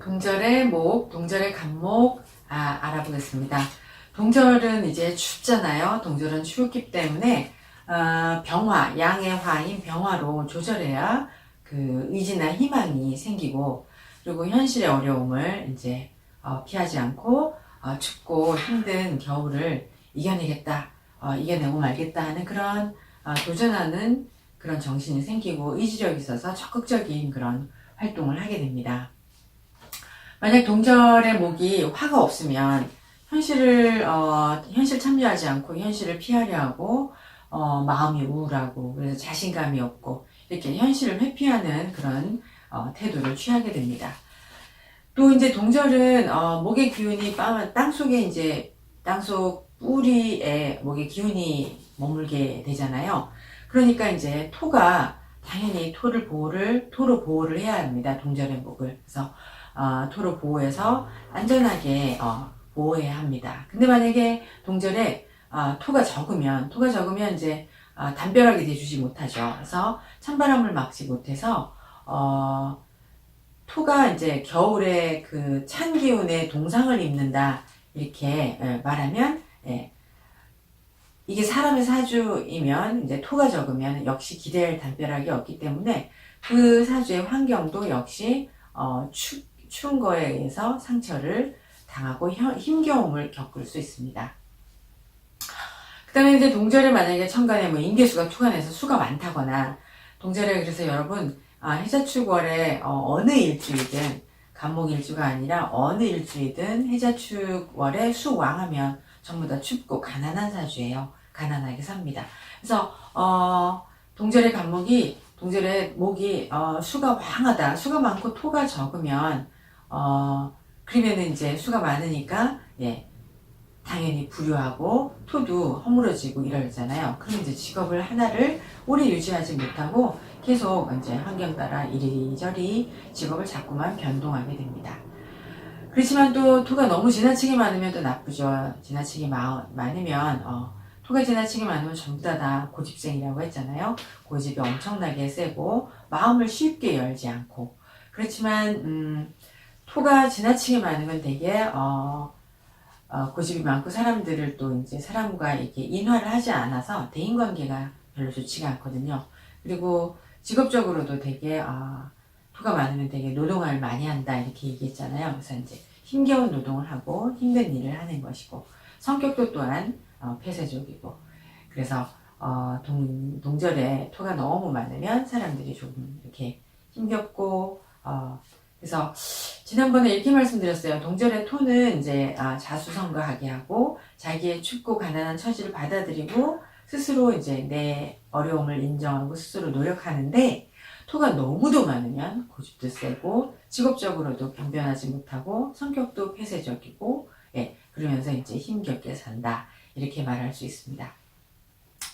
동절의 목, 동절의 간목 아, 알아보겠습니다. 동절은 이제 춥잖아요. 동절은 추웠기 때문에 아, 병화, 양의 화인 병화로 조절해야 그 의지나 희망이 생기고 그리고 현실의 어려움을 이제 어, 피하지 않고 어, 춥고 힘든 겨울을 이겨내겠다, 어, 이겨내고 말겠다 하는 그런 어, 도전하는 그런 정신이 생기고 의지력이 있어서 적극적인 그런 활동을 하게 됩니다. 만약 동절의 목이 화가 없으면 현실을 어, 현실 참여하지 않고 현실을 피하려 하고 어, 마음이 우울하고 그래서 자신감이 없고 이렇게 현실을 회피하는 그런 어, 태도를 취하게 됩니다. 또 이제 동절은 어, 목의 기운이 빵- 땅 속에 이제 땅속 뿌리에 목의 기운이 머물게 되잖아요. 그러니까 이제 토가 당연히 토를 보호를 토로 보호를 해야 합니다. 동절의 목을 그래서 어, 토로 보호해서 안전하게 어, 보호해야 합니다. 근데 만약에 동절에 어, 토가 적으면 토가 적으면 이제 어, 담벼락이 돼주지 못하죠. 그래서 찬바람을 막지 못해서 어, 토가 이제 겨울에 그 찬 기운에 동상을 입는다 이렇게 예, 말하면 예, 이게 사람의 사주이면 이제 토가 적으면 역시 기대할 담벼락이 없기 때문에 그 사주의 환경도 역시 어, 추, 추운 거에 의해서 상처를 당하고 혀- 힘겨움을 겪을 수 있습니다. 그 다음에 이제 동절에 만약에 천간에 뭐 인계수가 투간해서 수가 많다거나 동절에 그래서 여러분 아, 해자축월에 어, 느 일주이든 간목일주가 아니라 어느 일주이든 해자축월에 수왕하면 전부 다 춥고 가난한 사주예요. 가난하게 삽니다. 그래서 어, 동절의 간목이 동절의 목이 어, 수가 왕하다. 수가 많고 토가 적으면 어, 그러면은 이제 수가 많으니까 예 당연히 불효하고 토도 허물어지고 이러잖아요. 그럼 이제 직업을 하나를 오래 유지하지 못하고 계속 이제 환경 따라 이리저리 직업을 자꾸만 변동하게 됩니다. 그렇지만 또 토가 너무 지나치게 많으면 또 나쁘죠. 지나치게 마, 많으면 어, 토가 지나치게 많으면 전부 다, 다 고집생이라고 했잖아요. 고집이 엄청나게 세고 마음을 쉽게 열지 않고 그렇지만 음, 토가 지나치게 많으면 되게 어, 어, 고집이 많고 사람들을 또 이제 사람과 이렇게 인화를 하지 않아서 대인관계가 별로 좋지가 않거든요. 그리고 직업적으로도 되게 아, 토가 많으면 되게 노동을 많이 한다 이렇게 얘기했잖아요. 그래서 이제 힘겨운 노동을 하고 힘든 일을 하는 것이고 성격도 또한 어, 폐쇄적이고 그래서 어, 동, 동절에 토가 너무 많으면 사람들이 조금 이렇게 힘겹고 어, 그래서 지난번에 이렇게 말씀드렸어요. 동절의 토는 이제 아, 자수성가하게 하고 자기의 춥고 가난한 처지를 받아들이고 스스로 이제 내 어려움을 인정하고 스스로 노력하는데 토가 너무도 많으면 고집도 세고 직업적으로도 변변하지 못하고 성격도 폐쇄적이고 예 그러면서 이제 힘겹게 산다 이렇게 말할 수 있습니다.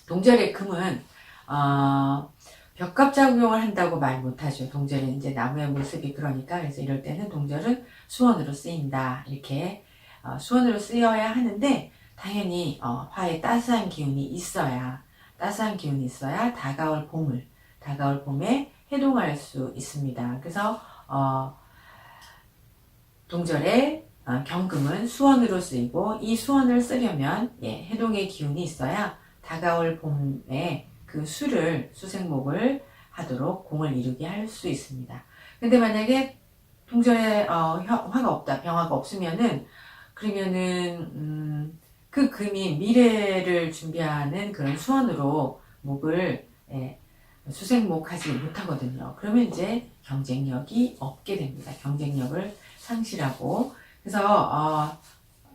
동절의 금은 어, 벽갑 작용을 한다고 말 못하죠. 동절은 이제 나무의 모습이 그러니까 그래서 이럴 때는 동절은 수원으로 쓰인다 이렇게 어, 수원으로 쓰여야 하는데 당연히 어, 화에 따스한 기운이 있어야 따스한 기운이 있어야 다가올 봄을 다가올 봄에 해동할 수 있습니다. 그래서 어, 동절에 어, 경금은 수원으로 쓰이고 이 수원을 쓰려면 예, 해동의 기운이 있어야 다가올 봄에 그 수를 수생목을 하도록 공을 이루게 할 수 있습니다. 근데 만약에 동절에 어, 혀- 화가 없다, 병화가 없으면은 그러면은 음, 그 금이 미래를 준비하는 그런 수원으로 목을 예, 수생목하지 못하거든요. 그러면 이제 경쟁력이 없게 됩니다. 경쟁력을 상실하고 그래서 어,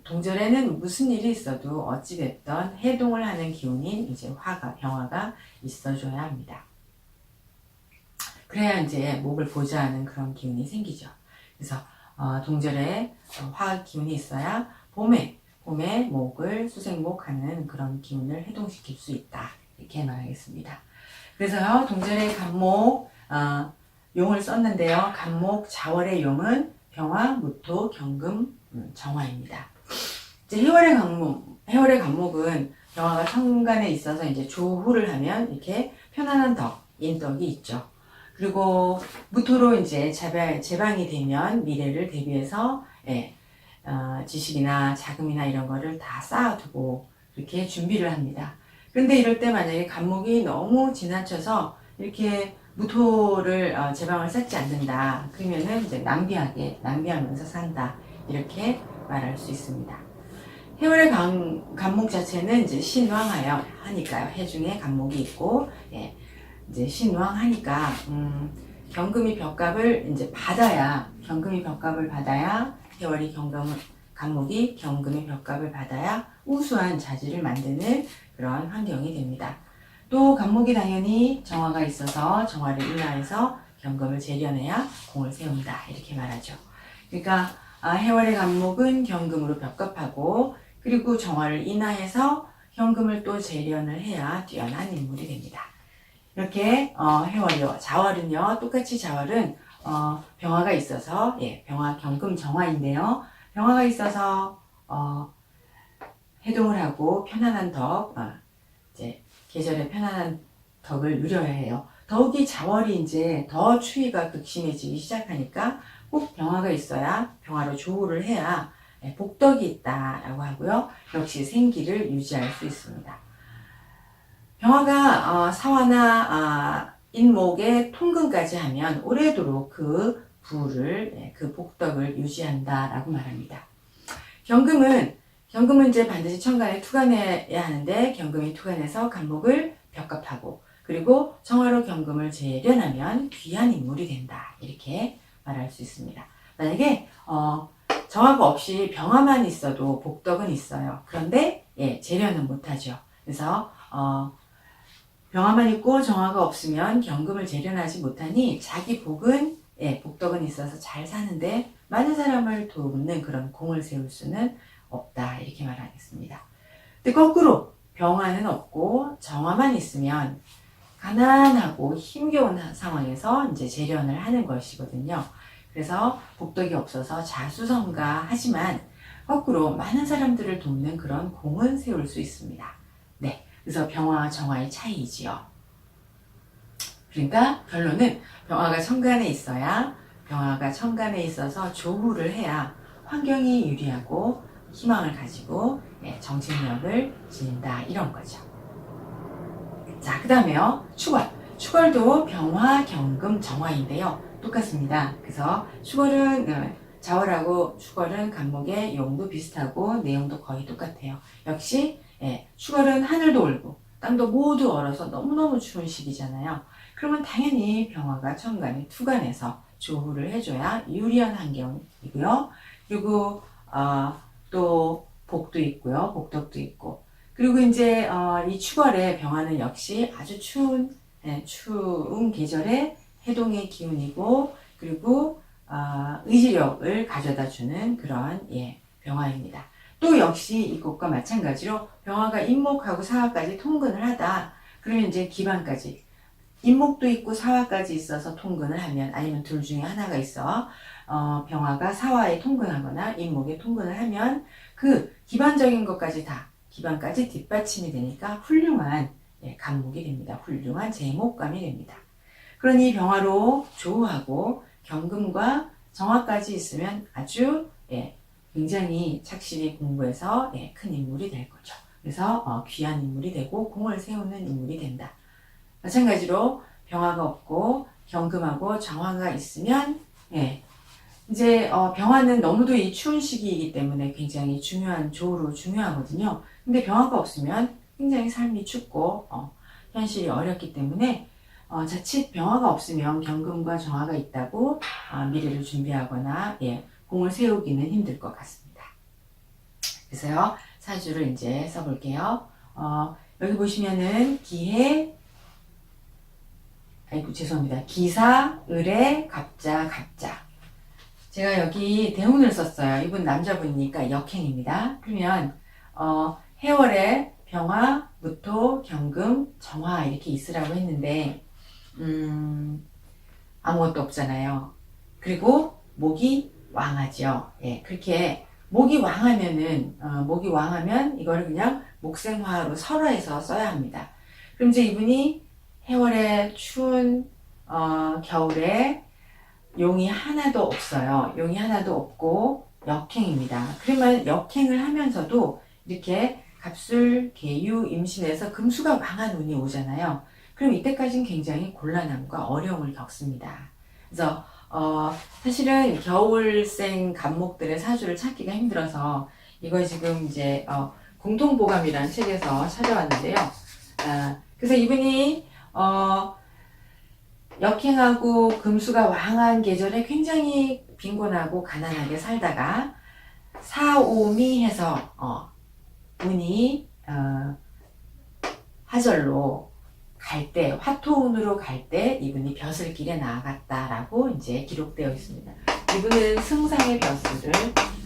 동절에는 무슨 일이 있어도 어찌됐던 해동을 하는 기운인 이제 화가 병화가 있어줘야 합니다. 그래야 이제 목을 보좌하는 그런 기운이 생기죠. 그래서 어, 동절에 어, 화 기운이 있어야 봄에 봄에 목을 수생목하는 그런 기운을 해동시킬 수 있다 이렇게 말하겠습니다. 그래서요 동절의 간목 어, 용을 썼는데요. 간목 자월의 용은 병화, 무토, 경금, 음, 정화입니다. 이제 해월의 간목, 해월의 간목은 병화가 천간에 있어서 이제 조후를 하면 이렇게 편안한 덕, 인덕이 있죠. 그리고 무토로 이제 재발, 재방이 되면 미래를 대비해서 예, 어, 지식이나 자금이나 이런 거를 다 쌓아두고 이렇게 준비를 합니다. 그런데 이럴 때 만약에 간목이 너무 지나쳐서 이렇게 무토를 어, 제방을 쌓지 않는다. 그러면은 이제 낭비하게 낭비하면서 산다. 이렇게 말할 수 있습니다. 해월의 간, 간목 자체는 이제 신왕하여 하니까요. 해중에 간목이 있고 예, 이제 신왕 하니까 음, 경금이 벽값을 이제 받아야 경금이 벽값을 받아야 해월이 경금을 간목이 경금의 벽값을 받아야 우수한 자질을 만드는 그런 환경이 됩니다. 또 간목이 당연히 정화가 있어서 정화를 인하해서 경금을 재련해야 공을 세운다 이렇게 말하죠. 그러니까 아, 해월의 간목은 경금으로 벽갑하고 그리고 정화를 인하해서 현금을 또 재련을 해야 뛰어난 인물이 됩니다. 이렇게 어, 해월이요. 자월은요. 똑같이 자월은 어, 병화가 있어서 예, 병화 경금 정화인데요. 병화가 있어서 어, 해동을 하고 편안한 덕, 어, 이제 계절의 편안한 덕을 누려야 해요. 더욱이 자월이 이제 더 추위가 극심해지기 시작하니까 꼭 병화가 있어야 병화로 조우를 해야 예, 복덕이 있다라고 하고요. 역시 생기를 유지할 수 있습니다. 병화가 어, 사화나 아, 인목의 통근까지 하면 오래도록 그 부를 예, 그 복덕을 유지한다라고 말합니다. 경금은 경금은 이제 반드시 천간에 투간해야 하는데 경금이 투간해서 간목을 벽갑하고 그리고 정화로 경금을 재련하면 귀한 인물이 된다 이렇게 말할 수 있습니다. 만약에 어, 정화가 없이 병화만 있어도 복덕은 있어요. 그런데 예, 재련은 못하죠. 그래서 어, 병화만 있고 정화가 없으면 경금을 재련하지 못하니 자기 복은 예, 복덕은 있어서 잘 사는데 많은 사람을 돕는 그런 공을 세울 수는 없다 이렇게 말하겠습니다. 근데 거꾸로 병화는 없고 정화만 있으면 가난하고 힘겨운 상황에서 이제 재련을 하는 것이거든요. 그래서 복덕이 없어서 자수성가 하지만 거꾸로 많은 사람들을 돕는 그런 공은 세울 수 있습니다. 네. 그래서 병화와 정화의 차이이지요. 그러니까 결론은 병화가 천간에 있어야 병화가 천간에 있어서 조후를 해야 환경이 유리하고 희망을 가지고 예, 정신력을 지닌다 이런 거죠. 자, 그 다음에요. 축월. 축월도 병화, 경금, 정화인데요. 똑같습니다. 그래서 축월은 어, 자월하고 축월은 간목의 용도 비슷하고 내용도 거의 똑같아요. 역시 예, 축월은 하늘도 얼고 땅도 모두 얼어서 너무너무 추운 시기잖아요. 그러면 당연히 병화가 천간에 투간해서 조후를 해줘야 유리한 환경이고요. 그리고 어, 또 복도 있고요. 복덕도 있고 그리고 이제 어, 이 축월의 병화는 역시 아주 추운 예, 추운 계절의 해동의 기운이고 그리고 어, 의지력을 가져다 주는 그런 예, 병화입니다. 또 역시 이것과 마찬가지로 병화가 인목하고 사화까지 통근을 하다. 그러면 이제 기반까지 인목도 있고 사화까지 있어서 통근을 하면 아니면 둘 중에 하나가 있어 어, 병화가 사화에 통근하거나 인목에 통근을 하면 그 기반적인 것까지 다 기반까지 뒷받침이 되니까 훌륭한 예, 간목이 됩니다. 훌륭한 제목감이 됩니다. 그러니 병화로 조우하고 경금과 정화까지 있으면 아주 예, 굉장히 착실히 공부해서 예, 큰 인물이 될 거죠. 그래서 어, 귀한 인물이 되고 공을 세우는 인물이 된다. 마찬가지로 병화가 없고 경금하고 정화가 있으면 예, 이제 어, 병화는 너무도 이 추운 시기이기 때문에 굉장히 중요한 조우로 중요하거든요. 근데 병화가 없으면 굉장히 삶이 춥고 어, 현실이 어렵기 때문에 어, 자칫 병화가 없으면 경금과 정화가 있다고 어, 미래를 준비하거나 예, 공을 세우기는 힘들 것 같습니다. 그래서요 사주를 이제 써볼게요. 어, 여기 보시면은 기해 아이고 죄송합니다. 기사, 을의, 갑자, 갑자. 제가 여기 대운을 썼어요. 이분 남자분이니까 역행입니다. 그러면 어, 해월에 병화, 무토, 경금, 정화 이렇게 있으라고 했는데 음, 아무것도 없잖아요. 그리고 목이 왕하죠. 예, 그렇게 목이 왕하면은 어, 목이 왕하면 이거를 그냥 목생화로 설화해서 써야 합니다. 그럼 이제 이분이 해월에 추운 어, 겨울에 용이 하나도 없어요. 용이 하나도 없고 역행입니다. 그러면 역행을 하면서도 이렇게 갑술, 개유, 임신해서 금수가 망한 운이 오잖아요. 그럼 이때까지는 굉장히 곤란함과 어려움을 겪습니다. 그래서 어, 사실은 겨울생 간목들의 사주를 찾기가 힘들어서 이거 지금 이제 어, 공통보감이라는 책에서 찾아왔는데요. 아, 그래서 이분이 어, 역행하고 금수가 왕한 계절에 굉장히 빈곤하고 가난하게 살다가 사오미 해서 어, 운이 어, 하절로 갈 때, 화토운으로 갈 때 이분이 벼슬길에 나아갔다라고 이제 기록되어 있습니다. 이분은 승상의 벼슬을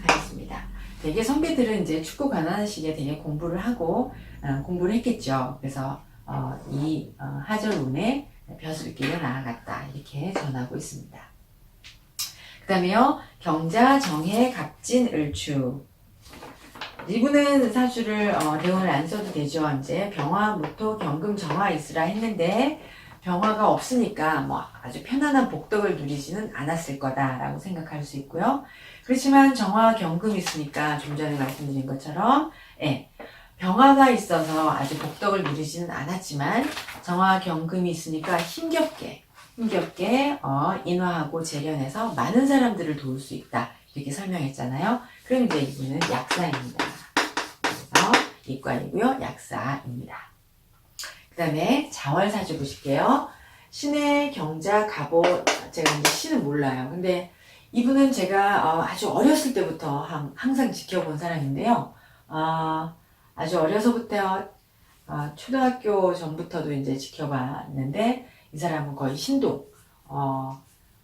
하였습니다. 되게 선배들은 이제 축구 가난한 시기에 되게 공부를 하고 어, 공부를 했겠죠. 그래서 어, 이 어, 하절운에 벼슬길에 나아갔다 이렇게 전하고 있습니다. 그 다음에요 경자 정해 갑진 을추 이분은 사주를 어, 대운을 안 써도 되죠. 이제 병화 무토 경금 정화 있으라 했는데 병화가 없으니까 뭐 아주 편안한 복덕을 누리지는 않았을 거다라고 생각할 수 있고요. 그렇지만 정화 경금이 있으니까 좀 전에 말씀드린 것처럼 예, 병화가 있어서 아주 복덕을 누리지는 않았지만 정화 경금이 있으니까 힘겹게 힘겹게 어, 인화하고 재련해서 많은 사람들을 도울 수 있다 이렇게 설명했잖아요. 그럼 이제 이분은 약사입니다. 이과이고요, 약사입니다. 그 다음에 자월사주 보실게요. 신의 경자 갑오 제가 이제 신은 몰라요. 근데 이분은 제가 어, 아주 어렸을 때부터 항- 항상 지켜본 사람인데요. 어, 아주 어려서부터 어, 초등학교 전부터도 이제 지켜봤는데 이 사람은 거의 신동 어,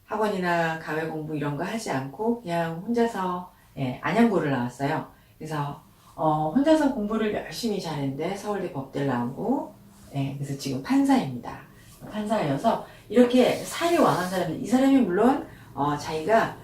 학원이나 가외 공부 이런 거 하지 않고 그냥 혼자서 예, 안양고를 나왔어요. 그래서 어, 혼자서 공부를 열심히 잘했는데 서울대 법대를 나오고 예, 그래서 지금 판사입니다. 판사여서 이렇게 살이 왕한 사람들 이 사람이 물론 어, 자기가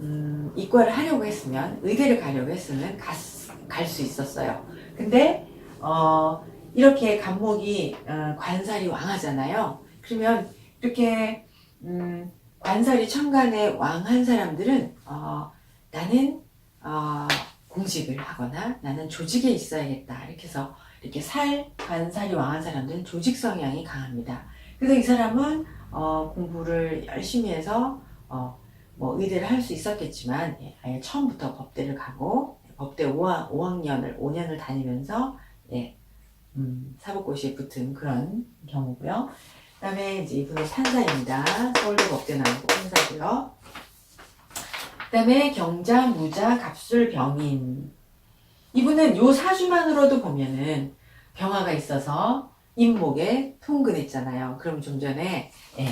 음, 이과를 하려고 했으면 의대를 가려고 했으면 갈 수 있었어요. 근데 어, 이렇게 간목이 어, 관살이 왕하잖아요. 그러면 이렇게 음, 관살이 천간에 왕한 사람들은 어, 나는 어, 공직을 하거나 나는 조직에 있어야겠다 이렇게 해서 이렇게 살 관살이 왕한 사람들은 조직 성향이 강합니다. 그래서 이 사람은 어, 공부를 열심히 해서 어, 뭐 의대를 할 수 있었겠지만 예, 아예 처음부터 법대를 가고 법대 5학, 5학년을 5년을 다니면서 예, 음, 사법고시에 붙은 그런 경우고요. 그다음에 이제 이분은 판사입니다. 서울대 법대 나오고 판사고요. 그 다음에 경자, 무자, 갑술, 병인. 이분은 요 사주만으로도 보면은 병화가 있어서 인목에 통근했잖아요. 그럼 좀 전에 예,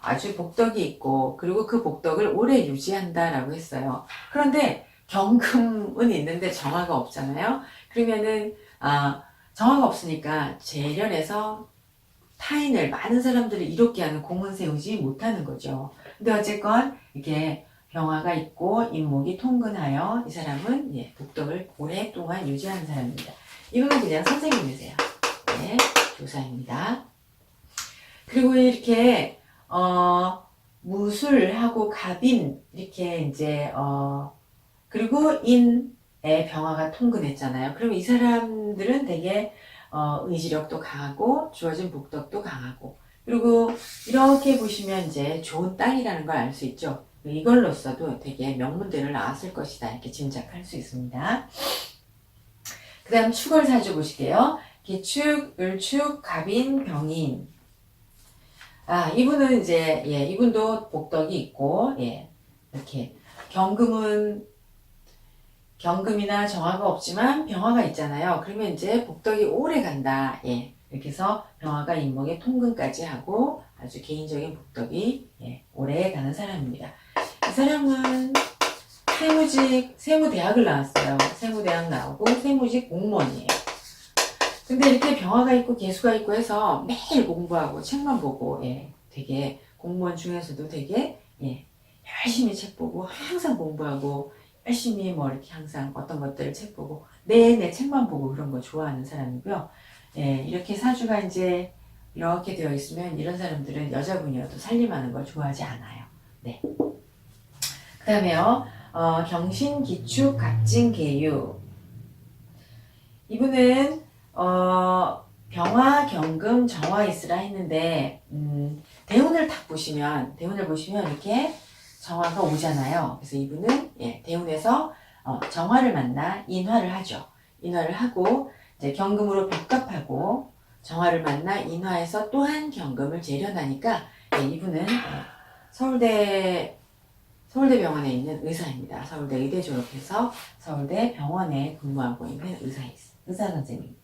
아주 복덕이 있고 그리고 그 복덕을 오래 유지한다라고 했어요. 그런데 경금은 있는데 정화가 없잖아요. 그러면은 아, 정화가 없으니까 재련해서 타인을 많은 사람들을 이롭게 하는 공은 세우지 못하는 거죠. 근데 어쨌건 이게 병화가 있고 인목이 통근하여 이 사람은 예, 복덕을 오랫동안 유지하는 사람입니다. 이거는 그냥 선생님이세요. 네, 교사입니다. 그리고 이렇게 어, 무술하고 갑인 이렇게 이제 어, 그리고 인의 병화가 통근했잖아요. 그럼 이 사람들은 되게 어, 의지력도 강하고 주어진 복덕도 강하고 그리고 이렇게 보시면 이제 좋은 땅이라는 걸 알 수 있죠. 이걸로써도 되게 명문대를 나왔을 것이다 이렇게 짐작할 수 있습니다. 그 다음 축을 사주 보실게요. 기축, 을축, 갑인, 병인. 아 이분은 이제 예 이분도 복덕이 있고 예 이렇게 경금은 경금이나 정화가 없지만 병화가 있잖아요. 그러면 이제 복덕이 오래 간다. 예. 이렇게 해서 병화가 인목의 통근까지 하고 아주 개인적인 복덕이 예, 오래 가는 사람입니다. 이 사람은 세무직, 세무대학을 나왔어요. 세무대학 나오고 세무직 공무원이에요. 근데 이렇게 병화가 있고 개수가 있고 해서 매일 공부하고 책만 보고 예, 되게 공무원 중에서도 되게 예, 열심히 책 보고 항상 공부하고 열심히 뭐 이렇게 항상 어떤 것들을 책 보고 내내 책만 보고 그런 거 좋아하는 사람이고요. 예, 이렇게 사주가 이제 이렇게 되어 있으면 이런 사람들은 여자분이어도 살림하는 걸 좋아하지 않아요. 네. 그 다음에요, 어, 경신, 기축, 갑진, 계유. 이분은, 어, 병화, 경금, 정화 있으라 했는데, 음, 대운을 딱 보시면, 대운을 보시면 이렇게 정화가 오잖아요. 그래서 이분은, 예, 대운에서, 어, 정화를 만나 인화를 하죠. 인화를 하고, 이제 경금으로 벽갑하고, 정화를 만나 인화해서 또한 경금을 재련하니까, 예, 이분은, 어, 서울대, 서울대병원에 있는 의사입니다. 서울대 의대 졸업해서 서울대 병원에 근무하고 있는 의사, 의사 선생님입니다.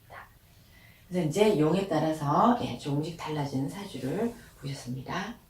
그래서 이제 용에 따라서 예, 조금씩 달라지는 사주를 보셨습니다.